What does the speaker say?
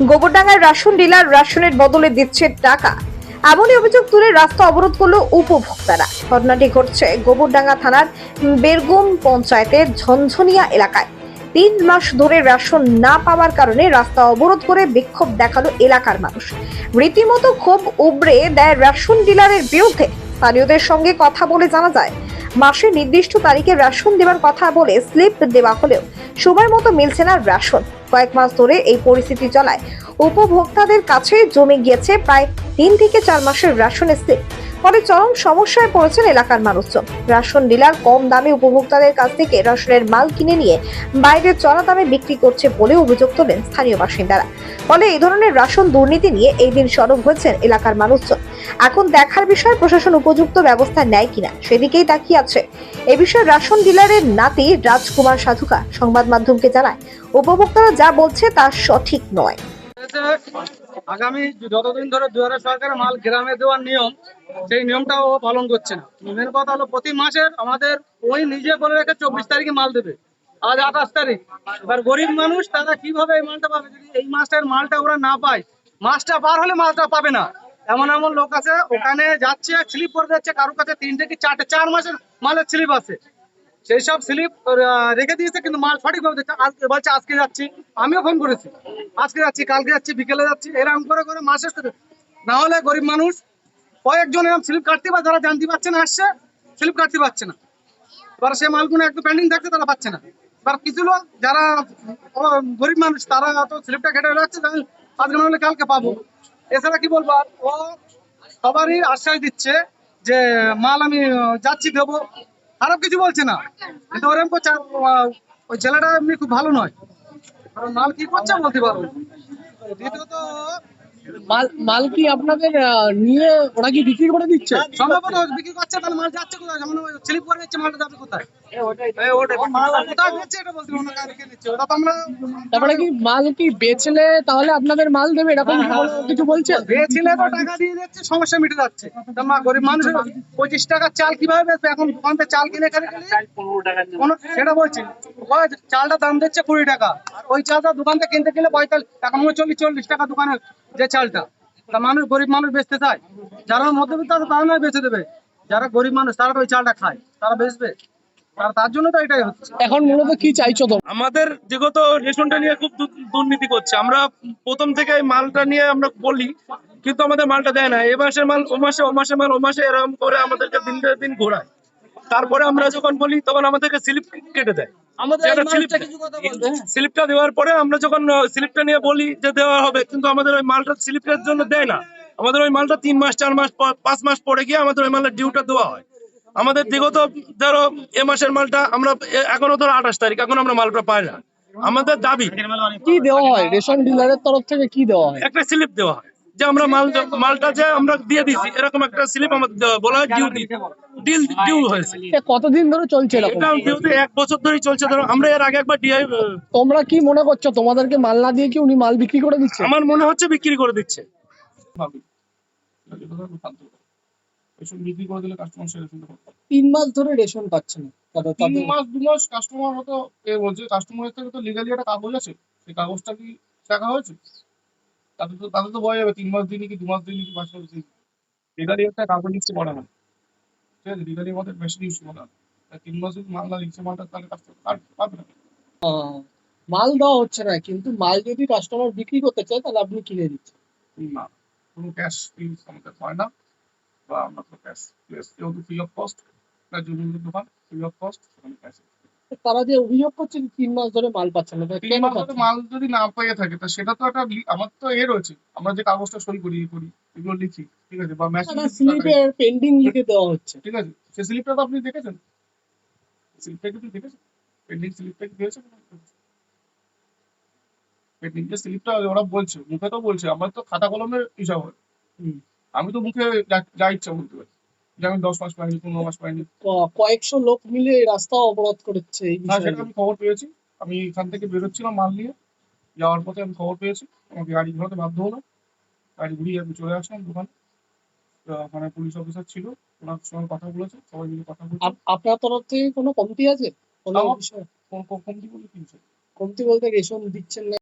গোবরডাঙ্গার ration dealer রাশনের বদলে দিচ্ছে টাকা। এমনই অভিযোগ তুলে রাস্তা অবরোধ করল উপভোক্তারা। ঘটনাটি ঘটছে গোবরডাঙ্গা থানার বেরগুম পঞ্চায়েতের ঝনঝনিয়া এলাকায়। তিন মাস ধরে রেশন না পাওয়ার কারণে রাস্তা অবরোধ করে বিক্ষোভ দেখাল এলাকার মানুষ। রীতিমতো ক্ষোভ উবড়ে দেয় রেশন ডিলারের বিরুদ্ধে। স্থানীয়দের সঙ্গে কথা বলে জানা যায় মাসে নির্দিষ্ট তারিখে রেশন দেওয়ার কথা বলে স্লিপ দেওয়া হলেও সময় মতো মিলছে না রেশন কয়েক মাস ধরে এই পরিস্থিতি চলায়। উপভোক্তাদের কাছে জমে গিয়েছে প্রায় তিন থেকে চার মাসের রেশনের স্লিপ। ফলে চরম সমস্যায় পড়েছেন এলাকার মানুষজন। রেশন ডিলার কম দামে উপভোক্তাদের কাছ থেকে রেশনের মাল কিনে নিয়ে বাইরে চড়া দামে বিক্রি করছে বলে অভিযোগ তোলেন স্থানীয় বাসিন্দারা। ফলে এই ধরনের রেশন দুর্নীতি নিয়ে এই দিন সরব হয়েছেন এলাকার মানুষজন। এখন দেখার বিষয় প্রশাসন উপযুক্ত ব্যবস্থা নেয় কিনা, সেদিকেই তাকিয়ে আছে এ বিষয়ে রেশন ডিলারের নাতি রাজকুমার সাধুকা সংবাদ মাধ্যমকে জানায়। উপভোক্তারা যা বলছে তা সঠিক নয়। আগামী যতদিন ধরে দুয়ারে সরকারের মাল গ্রামে দেওয়ার নিয়ম, সেই নিয়মটা ও পালন করছে না। মেন কথা হলো প্রতি মাসের আমাদের ওই নিজে বলে রেখে চব্বিশ তারিখে মাল দেবে। আজ আঠাশ তারিখ। এবার গরিব মানুষ তারা কীভাবে এই মালটা পাবে? যদি এই মাসটার মালটা ওরা না পায়, মাসটা পার হলে মালটা পাবে না। এমন এমন লোক আছে, ওখানে যাচ্ছে স্লিপ করে যাচ্ছে কারোর কাছে তিনটে কি চারটে? চার মাসের মালের স্লিপ আছে। সেই সব স্লিপ রেখে দিয়েছে, কিন্তু মাল সঠিকভাবে দিচ্ছে। বলছে, আজকে যাচ্ছি। আমিও ফোন করেছি। আজকে যাচ্ছি, কালকে যাচ্ছি, বিকেলে যাচ্ছি, এরকম করে করে মাসে না হলে গরিব মানুষ, কয়েকজন এরকম স্লিপ কাটতে পারে, যারা জানতে পারছে না, আসছে, স্লিপ কাটতে পারছে না। এবার সে মালগুলো একটু পেন্ডিং থাকছে তারা পাচ্ছে না। এবার কিছু লোক, যারা গরিব মানুষ, তারা তো স্লিপটা কেটে তাহলে আজকে না হলে কালকে পাবো। এছাড়া কি বলব ও সবারই আশ্বাস দিচ্ছে। যে মাল আমি যাচ্ছি দেবো। খারাপ কিছু বলছে না। কিন্তু ওরম করছে ওই ছেলেটা এমনি খুব ভালো নয়। মাল কি করছে বলতে পারব দ্বিতীয়ত মাল মাল কি আপনাদের নিয়ে ওরা কি বিক্রি করে দিচ্ছে? সম্ভবত বিক্রি করছে তাহলে মাল যাচ্ছে কোথায়? যেমন স্লিপ করে যাচ্ছে মালটা যাবে কোথায়? তারপরে কি মাল কি বেচলে তাহলে আপনাদের মাল দেবে? এরকম কিছু বলছে বেছিলে তো টাকা দিয়ে যাচ্ছে সমস্যা মিটে যাচ্ছে। মা গরিব মানুষ পঁচিশ টাকার চাল কীভাবে বেচবে? এখন দোকান থেকে চাল কিনে খেলে কোনো সেটা বলছি। চালটা দাম দিচ্ছে কুড়ি টাকা। আর ওই চালটা দোকান থেকে কিনতে গেলে পঁয়তাল্লিশ এখন চল্লিশ চল্লিশ টাকা দোকানের যে চালটা তা মানুষ গরিব মানুষ বেচতে চায়। যারা মধ্যবিত্ত আছে তারা নয় বেঁচে দেবে। যারা গরিব মানুষ তারা তো ওই চালটা খায় তারা বেচবে। আর তার জন্য তো এটাই হচ্ছে। এখন মূলত কি চাইছো তোমরা? আমাদের বিগত রেশনটা নিয়ে খুব দুর্নীতি করছে। আমরা প্রথম থেকে মালটা নিয়ে আমরা বলি কিন্তু আমাদের মালটা দেয় না। এ মাসের মাল ও মাসে ও মাসে মাল ও মাসে এরকম করে আমাদেরকে দিন দিন ঘোরায়। তারপরে আমরা যখন বলি তখন আমাদেরকে স্লিপ কেটে দেয়। আমাদের স্লিপটা দেওয়ার পরে আমরা যখন স্লিপটা নিয়ে বলি যে দেওয়া হবে কিন্তু আমাদের ওই মালটা স্লিপের জন্য দেয় না। আমাদের ওই মালটা তিন মাস চার মাস পাঁচ মাস পরে গিয়ে আমাদের ওই মালের ডিউটা দেওয়া হয়। আমাদের বিগত ধরো এ মাসের মালটা আমরা এখনও ধরো আঠাশ তারিখ এখন আমরা মালটা পাই না। আমাদের দাবি কি দেওয়া হয়? রেশন ডিলারের তরফ থেকে কি দেওয়া হয়? একটা স্লিপ দেওয়া হয়। যে আমরা মাল মালটা যে আমরা দিয়ে দিছি এরকম একটা স্লিপ আমাদের বলা হয় ডিউ ডিল ডিউ হয়েছে। কতদিন ধরে চলছে এরকম? এটা ডিউতে এক বছর ধরেই চলছে। ধরো আমরা এর আগে একবার ডিআই তোমরা কি মনে করছ তোমাদেরকে মাল না দিয়ে কি উনি মাল বিক্রি করে দিচ্ছে? আমার মনে হচ্ছে বিক্রি করে দিচ্ছে। কাস্টমার তিন মাস ধরে রেশন পাচ্ছে না। তিন মাস দু মাস কাস্টমার হয়তো এ বলছে কাস্টমারের থেকে তো লিগালি একটা কাগজ আছে। সেই কাগজটা কি দেখা হয়েছে? তাদের তো তাদের তো বোঝা যাবে তিন মাস দিনই কি দু মাস দিনই কি মাস মাস দিনই লিগালি একটা কাগজ লিখতে পারে না ঠিক আছে? লিগালি আমাদের বেশি ইউজ করে তিন মাস যদি মাল না লিখছে মালটা তাহলে কাস্টমার পাবে না মাল দেওয়া হচ্ছে না কিন্তু মাল যদি কাস্টমার বিক্রি করতে চায় তাহলে আপনি কিনে দিচ্ছেন। না কোনো ক্যাশ ইউজ আমাদের হয় না। বা আমরা তো ক্যাশ যেহেতু ফ্রি অফ কস্ট জমির দোকান ফ্রি অফ কস্ট ক্যাশ তারা যে অভিযোগ করছে তিন মাস ধরে মাল পাচ্ছে না তিন মাস ধরে মাল যদি না পেয়ে থাকে তা সেটা তো একটা আমার তো এ রয়েছে। আমরা যে কাগজটা সই করি করি এগুলো লিখি ঠিক আছে? বা না স্লিপে পেন্ডিং লিখে দেওয়া হচ্ছে। ঠিক আছে? সে স্লিপটা তো আপনি দেখেছেন? স্লিপটা কি দেখেছেন? পেন্ডিং স্লিপটা কি দিয়েছে পেন্ডিং যে স্লিপটা ওরা বলছে মুখে তো বলছে আমার তো খাতা কলমের হিসাব হয়। আমি তো মুখে যা ইচ্ছা বলতে পারি। যে আমি দশ মাস পাইনি পনেরো মাস পাইনি ক- কয়েকশো লোক মিলে এই রাস্তা অবরোধ করেছে না সেটা আমি খবর পেয়েছি। আমি এখান থেকে বেরোচ্ছিলাম মাল নিয়ে। যাওয়ার পথে আমি খবর পেয়েছি। আমাকে গাড়ি ঘোরাতে বাধ্য হলো। গাড়ি ঘুরিয়ে আমি চলে আসলাম দোকানে। ওখানে পুলিশ অফিসার ছিল। ওনার সঙ্গে কথা বলেছে। সবাই মিলে কথা বলছে। আপনার তরফ থেকে কোনো কমতি আছে? কোনো কমতি বলে কি কমতি বলতে রেশন দিচ্ছেন না?